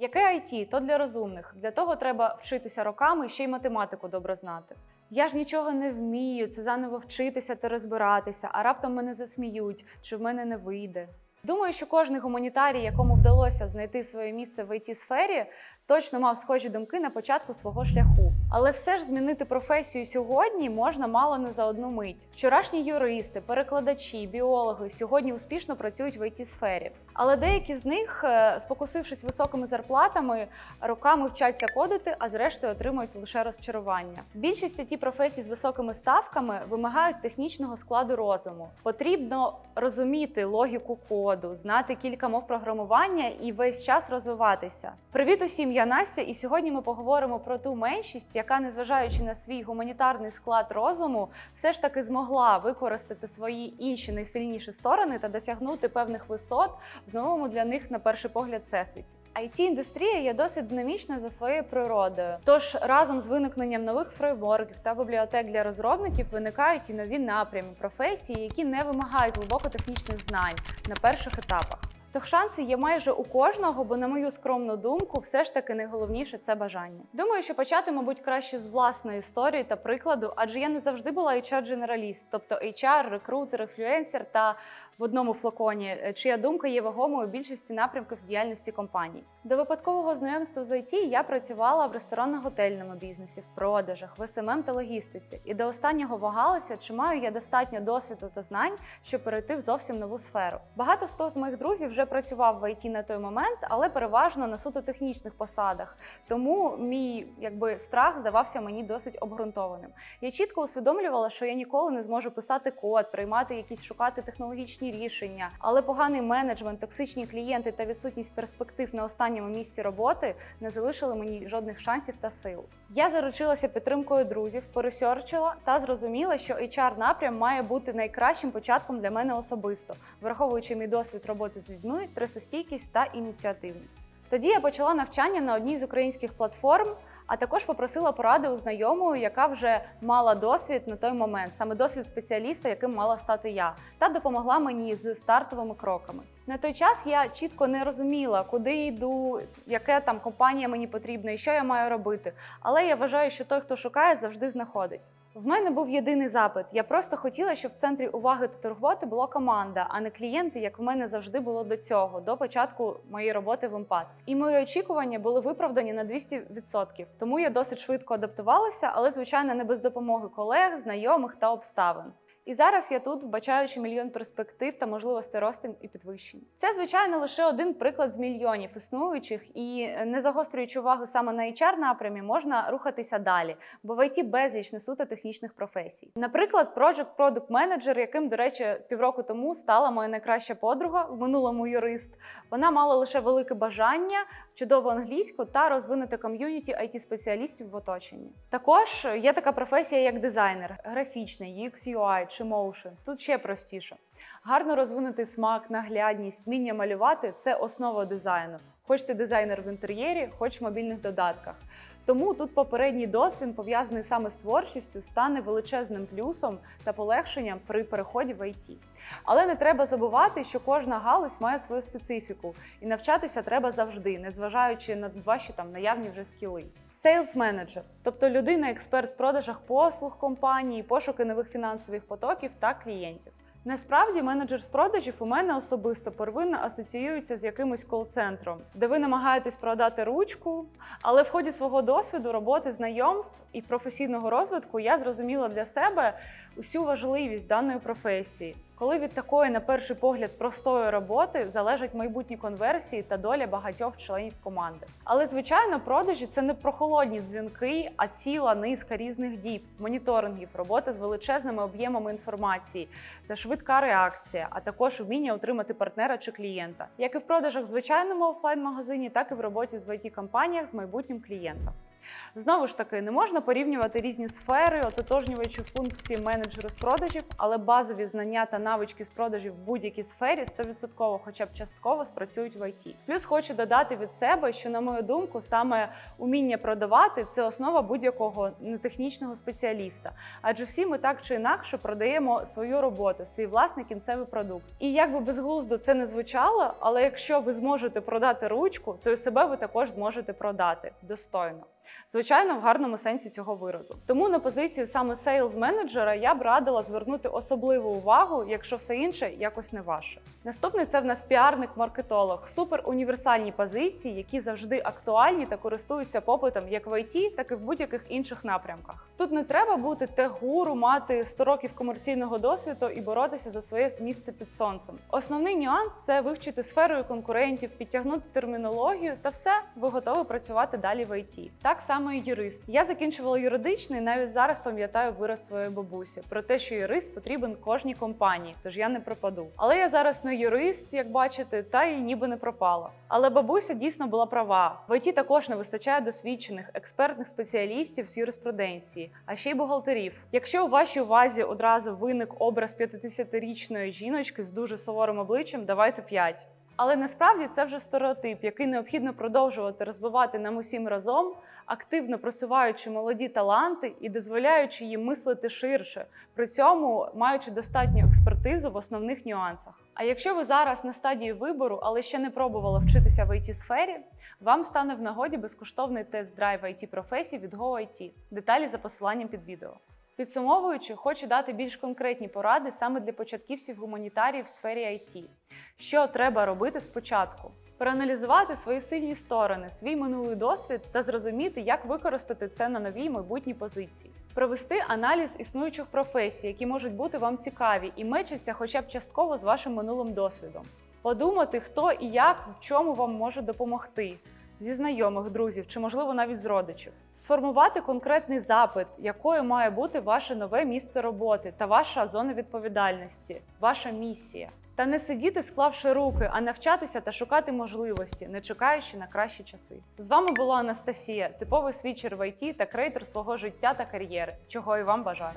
Яке IT? То для розумних. Для того треба вчитися роками і ще й математику добре знати. Я ж нічого не вмію, це заново вчитися та розбиратися, а раптом мене засміють, чи в мене не вийде. Думаю, що кожен гуманітарій, якому вдалося знайти своє місце в it сфері, точно мав схожі думки на початку свого шляху. Але все ж змінити професію сьогодні можна мало не за одну мить. Вчорашні юристи, перекладачі, біологи сьогодні успішно працюють в it сфері. Але деякі з них, е, спокусившись високими зарплатами, роками вчаться кодити, а зрештою отримують лише розчарування. Більшість ті професій з високими ставками вимагають технічного складу розуму. Потрібно розуміти логіку коду, знати кілька мов програмування і весь час розвиватися. Привіт усім, я Настя, і сьогодні ми поговоримо про ту меншість, яка, незважаючи на свій гуманітарний склад розуму, все ж таки змогла використати свої інші найсильніші сторони та досягнути певних висот в новому для них на перший погляд всесвіті. It індустрія є досить динамічною за своєю природою. Тож разом з виникненням нових фреймворків та бібліотек для розробників виникають і нові напрями професії, які не вимагають глибоко технічних знань на перших етапах. Тож шанси є майже у кожного, бо, на мою скромну думку, все ж таки найголовніше це бажання. Думаю, що почати, мабуть, краще з власної історії та прикладу, адже я не завжди була HR-дженераліст, тобто HR, рекрутер, інфлюенсер та в одному флаконі, е, чия думка є вагомою більшості напрямків діяльності компаній. До випадкового знайомства з IT я працювала в ресторанно-готельному бізнесі, в продажах, в СММ та логістиці. І до останнього вагалася, чи маю я достатньо досвіду та знань, щоб перейти в зовсім нову сферу. Багато хто з моїх друзів вже працював в IT на той момент, але переважно на суто технічних посадах. Тому мій якби страх здавався мені досить обґрунтованим. Я чітко усвідомлювала, що я ніколи не зможу писати код, приймати якісь шукати технологічні рішення, але поганий менеджмент, токсичні клієнти та відсутність перспектив на останньому місці роботи не залишили мені жодних шансів та сил. Я заручилася підтримкою друзів, пересерчила та зрозуміла, що HR напрям має бути найкращим початком для мене особисто, враховуючи мій досвід роботи з людьми, стресостійкість та ініціативність. Тоді я почала навчання на одній з українських платформ, а також попросила поради у знайомої, яка вже мала досвід на той момент, саме досвід спеціаліста, яким мала стати я, та допомогла мені з стартовими кроками. На той час я чітко не розуміла, куди йду, яка там компанія мені потрібна і що я маю робити. Але я вважаю, що той, хто шукає, завжди знаходить. В мене був єдиний запит. Я просто хотіла, щоб в центрі уваги та турботи була команда, а не клієнти, як в мене завжди було до цього, до початку моєї роботи в імпат. І мої очікування були виправдані на 200%. Тому я досить швидко адаптувалася, але звичайно не без допомоги колег, знайомих та обставин. І зараз я тут, вбачаючи мільйон перспектив та можливостей росту і підвищень. Це, звичайно, лише один приклад з мільйонів існуючих, і не загострюючи увагу саме на HR напрямі, можна рухатися далі, бо в IT безліч не суто технічних професій. Наприклад, Project Product Manager, яким, до речі, півроку тому стала моя найкраща подруга, в минулому юрист. Вона мала лише велике бажання, чудову англійську та розвинути ком'юніті it спеціалістів в оточенні. Також є така професія, як дизайнер, графічний, UX, UI чи motion. Тут ще простіше. Гарно розвинутий смак, наглядність, вміння малювати це основа дизайну. Хоч ти дизайнер в інтер'єрі, хоч в мобільних додатках. Тому тут попередній досвід, пов'язаний саме з творчістю, стане величезним плюсом та полегшенням при переході в IT. Але не треба забувати, що кожна галузь має свою специфіку, і навчатися треба завжди, незважаючи на ваші там наявні вже скіли. Сейлс менеджер, тобто людина-експерт в продажах послуг компанії, пошуки нових фінансових потоків та клієнтів. Насправді, менеджер з продажів у мене особисто первинно асоціюється з якимось кол-центром, де ви намагаєтесь продати ручку, але в ході свого досвіду, роботи, знайомств і професійного розвитку я зрозуміла для себе усю важливість даної професії. Коли від такої, на перший погляд, простої роботи залежать майбутні конверсії та доля багатьох членів команди. Але звичайно, продажі це не про холодні дзвінки, а ціла низка різних діб, моніторингів, робота з величезними об'ємами інформації та швидка реакція, а також вміння отримати партнера чи клієнта, як і в продажах в звичайному офлайн-магазині, так і в роботі з it компаніях з майбутнім клієнтом. Знову ж таки, не можна порівнювати різні сфери, ототожнюючи функції менеджера з продажів, але базові знання та навички з продажів в будь-якій сфері 100% хоча б частково спрацюють в ІТ. Плюс хочу додати від себе, що на мою думку, саме уміння продавати це основа будь-якого нетехнічного спеціаліста. Адже всі ми так чи інакше продаємо свою роботу, свій власний кінцевий продукт. І як би безглуздо це не звучало, але якщо ви зможете продати ручку, то і себе ви також зможете продати достойно. Звичайно, в гарному сенсі цього виразу. Тому на позицію саме сейлз менеджера я б радила звернути особливу увагу, якщо все інше якось не ваше. Наступний це в нас піарник-маркетолог, супер універсальні позиції, які завжди актуальні та користуються попитом як в ІТ, так і в будь-яких інших напрямках. Тут не треба бути тех-гуру, мати 100 років комерційного досвіду і боротися за своє місце під сонцем. Основний нюанс це вивчити сферою конкурентів, підтягнути термінологію, та все, ви готові працювати далі в ІТ. Так само і юрист. Я закінчувала юридичний, навіть зараз пам'ятаю вираз своєї бабусі про те, що юрист потрібен кожній компанії, тож я не пропаду. Але я зараз не юрист, як бачите, та й ніби не пропала. Але бабуся дійсно була права. В ІТ також не вистачає досвідчених експертних спеціалістів з юриспруденції, а ще й бухгалтерів. Якщо у вашій увазі одразу виник образ 50-річної жіночки з дуже суворим обличчям, давайте 5. Але насправді це вже стереотип, який необхідно продовжувати розбивати нам усім разом, активно просуваючи молоді таланти і дозволяючи їм мислити ширше, при цьому маючи достатню експертизу в основних нюансах. А якщо ви зараз на стадії вибору, але ще не пробували вчитися в it сфері, вам стане в нагоді безкоштовний тест-драйв it професій від GoIT. Деталі за посиланням під відео. Підсумовуючи, хочу дати більш конкретні поради саме для початківців гуманітарії в сфері IT. Що треба робити спочатку? Проаналізувати свої сильні сторони, свій минулий досвід та зрозуміти, як використати це на новій майбутній позиції. Провести аналіз існуючих професій, які можуть бути вам цікаві, і мечаться хоча б частково з вашим минулим досвідом. Подумати, хто і як в чому вам може допомогти. Зі знайомих, друзів чи, можливо, навіть з родичів, сформувати конкретний запит, якою має бути ваше нове місце роботи та ваша зона відповідальності, ваша місія. Та не сидіти, склавши руки, а навчатися та шукати можливості, не чекаючи на кращі часи. З вами була Анастасія, типовий свічер в ІТ та креатор свого життя та кар'єри, чого і вам бажаю.